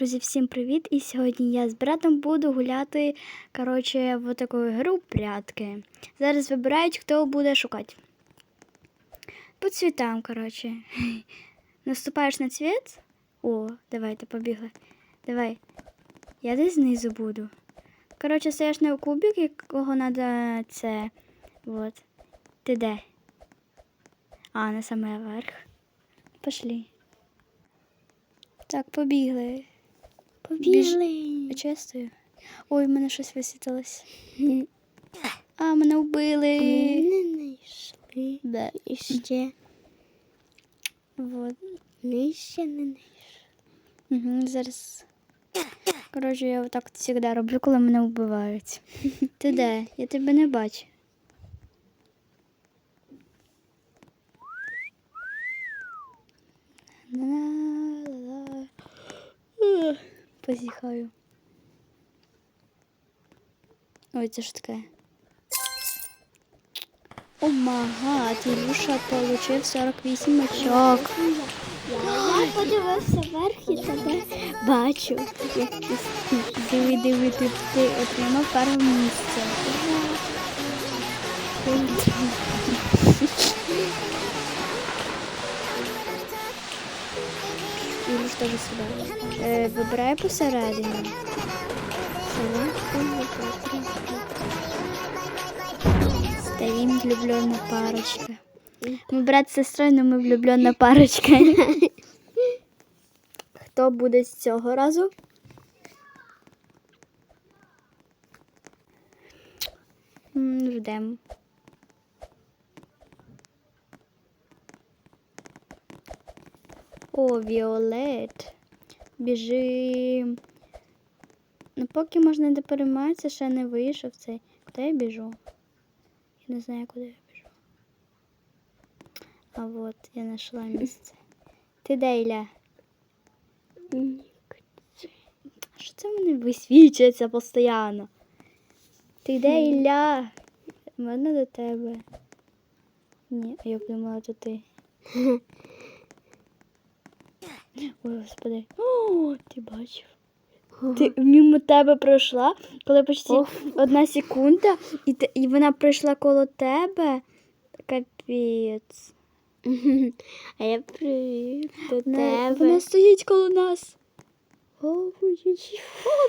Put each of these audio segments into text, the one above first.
Друзі, всім привіт! І сьогодні я з братом буду гуляти коротше, в таку гру прятки. Зараз вибирають, хто буде шукати. По цвітам, коротше. Наступаєш на цвіт. О, давайте побігли. Давай. Я десь знизу буду. Коротше, стоїш на кубик, якого треба це. Вот. Ти де? А, на саме верх. Пошли. Так, побігли. Побігли. Почистую. Ой, в мене щось висвітилось. А, мене вбили. Не знайшли. Да. І ще. Вот. Не ще не знайшли. Угу, зараз. Коротше, я отак завжди роблю, коли мене вбивають. Ти де? Я тебе не бачу. Ла-ла-ла. Позіхаю. Ой, це ж таке. О мага, Ілюша получив 48 очок. Я подивився вверх і тебе бачу. Диви, диви, ти, ти отримав перше місце. Теж сюди. Е, вибирай посередині. Стоим влюбленная парочка. Мы брат з сестрою, але ми влюблена парочка. Хто буде з цього разу? М, О, Віолет. Біжим. Ну, поки можна не перейматися, ще не вийшов цей. Куди я біжу? Я не знаю, куди я біжу. А от я знайшла місце. Ти де, Ілля? Що це в мене висвічується постійно? Ти де, Ілля? У мене до тебе. Ні, я б думала, то ти. Ой, господи. О, ти бачив. Ти мимо тебе пройшла, коли почти одна секунда, і, ти, і вона пройшла коло тебе. Капець. А я привіт до Вона, тебе. вона стоїть коло нас. О. О,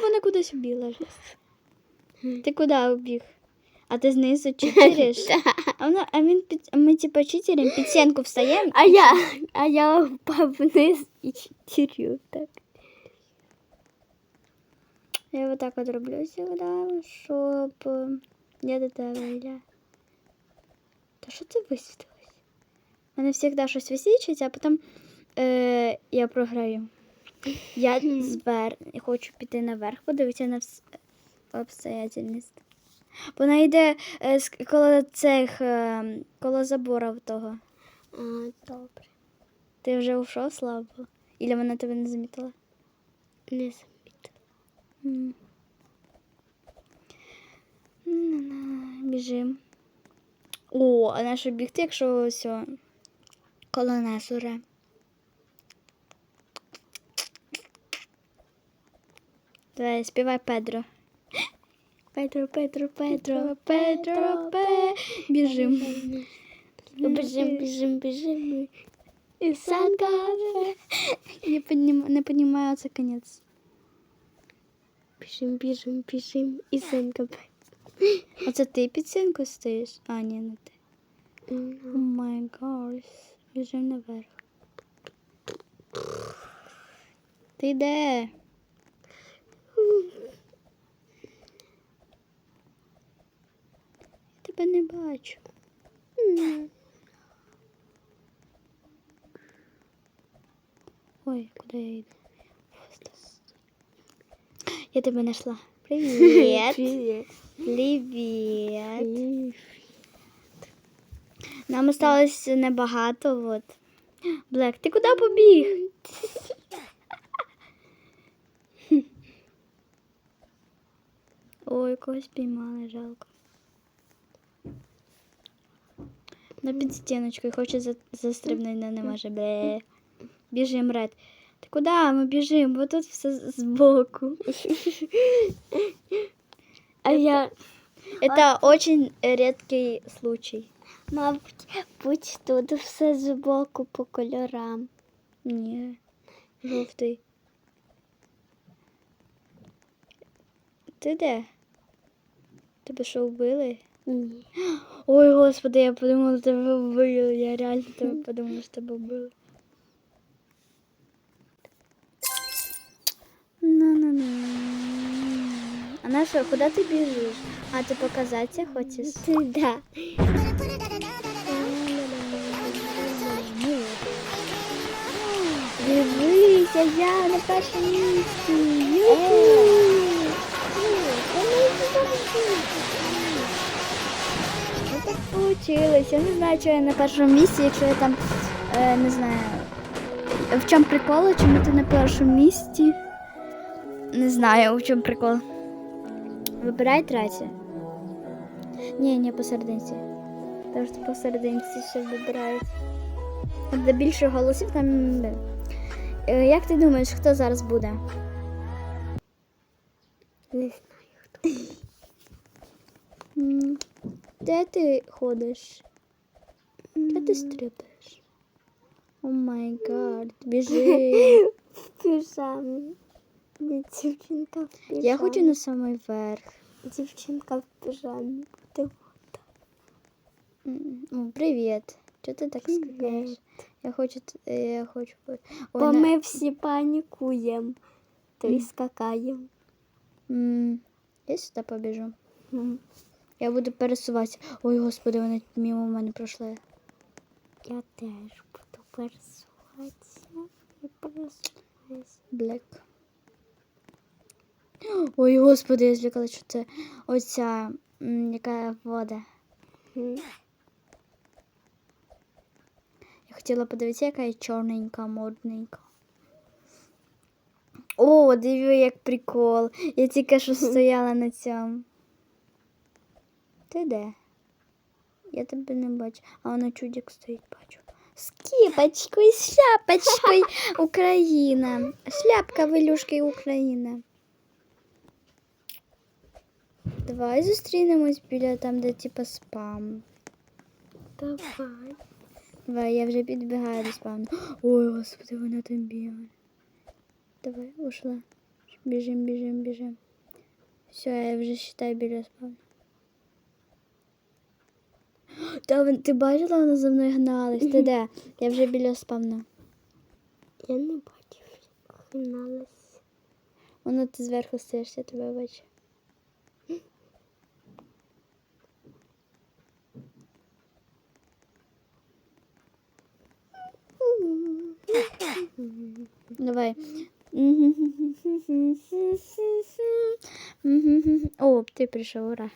вона кудись убігла. Ти куди убіг? А ти знизу читериш? А, вона, а, він під, ми типа читеримо, під стінку встаємо. А я, а я впав вниз і читірю так. Я вот так от роблю завжди, щоб я до тебе Ілля. Та що це висвітилось? У мене завжди щось висвічується, а потім е, я програю. Я звер... хочу піти наверх, подивитися на вс... обстоятельність. Вона йде е, з- коло цих, е, коло забора того. А, добре. Ти вже ушов слабо? Ілля вона тебе не замітила? Не замітила. М. Біжим. О, а на що бігти, якщо ось о, коло нас уре. Давай, співай Педро. Педро, Педро, Педро, Педро, Пе. Біжим. Біжим, біжим, біжим. І санка. Я подним... не розумію, це кінець. Біжим, біжим, біжим. І синка. А це ти під стінкою стоїш? А, ні, не ти. О май гаш. Біжим наверх. Ти де? Тебе не бачу. Ой, куди я йду? Я тебе знайшла. Привіт. Привіт. Привіт. Нам осталось небагато, от. Блек, ти куди побіг? Ой, когось піймали, жалко. На під стіночкою хоче за- застрибнути, але не може. Бе. Біжим ред. Куди ми біжимо? Бо тут все з- збоку. А я, Это очень редкий случай. мабуть, будь тут все збоку по кольорам. Ні. Жовтий. Ти де? Тебе що вбили? Ні. Ой, господи, я подумала, тебе вбили. Я реально тебе подумала, що тебе вбили. На-на-на. А на що, куди ти біжиш? А ти показатися хочеш? Да. Дивися, я на першому місці. Ну так. Я не знаю, що я на першому місці, якщо я там е, не знаю. В чому прикол, чому ти на першому місці? Не знаю, в чому прикол. Вибирай третє. Ні, не посерединці. Тому що посерединці ще вибирають. Де більше голосів, там. Е, Як ти думаєш, хто зараз буде? Де ти ходиш? Де ти стрибаєш? О май гад, біжи. В піжамі. Дівчинка в піжамі. Я хочу на самий верх. Дівчинка в піжамі. Ти М, О, привіт. Чого ти так Привіт. скажеш? Я хочу. т- е, Я хочу. Ой, Бо на- ми всі панікуємо. То й скакаємо. М, Я сюди побіжу. М. Я буду пересуватися. Ой, господи, вони мимо мене пройшли. Я теж буду пересуватися і пересуватися. Блек. Ой, господи, я злякала, що це оця яка вода. Я хотіла подивитися, яка є чорненька, модненька. О, диви, як прикол. Я тільки що стояла на цьому. Ти де? Я тебе не бачу. А воно чудик стоїть, бачу. З кіпочкою, з шляпочкою Україна. Шляпка Вилюшки Україна. Давай зустрінемось біля там, де типа спам. Давай. Давай, я вже підбігаю до спавну. Ой, господи, вона там бігає. Давай, ушла. Біжим, біжим, біжим. Все, я вже считаю біля спавну. Та ти бачила, вона за мною гналась. Ти де? Я вже біля спавна. Я не бачив, як гналась. Воно ти зверху стоїш, я тебе бачу. Давай. О, ти прийшов, ура.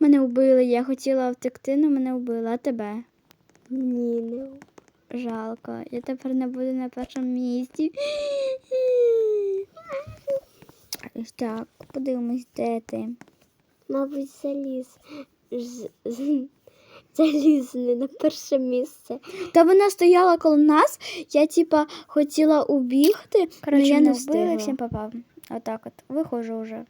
Мене вбили, я хотіла втекти, але мене вбили, а тебе. Ні, не Жалко. Я тепер не буду на першому місці. Так, подивимось, де ти. Мабуть, заліз. Заліз не на перше місце. Та вона стояла коло нас, я типа хотіла убігти, але я не встигла. вбили. Всім попав. Отак от. Виходжу вже.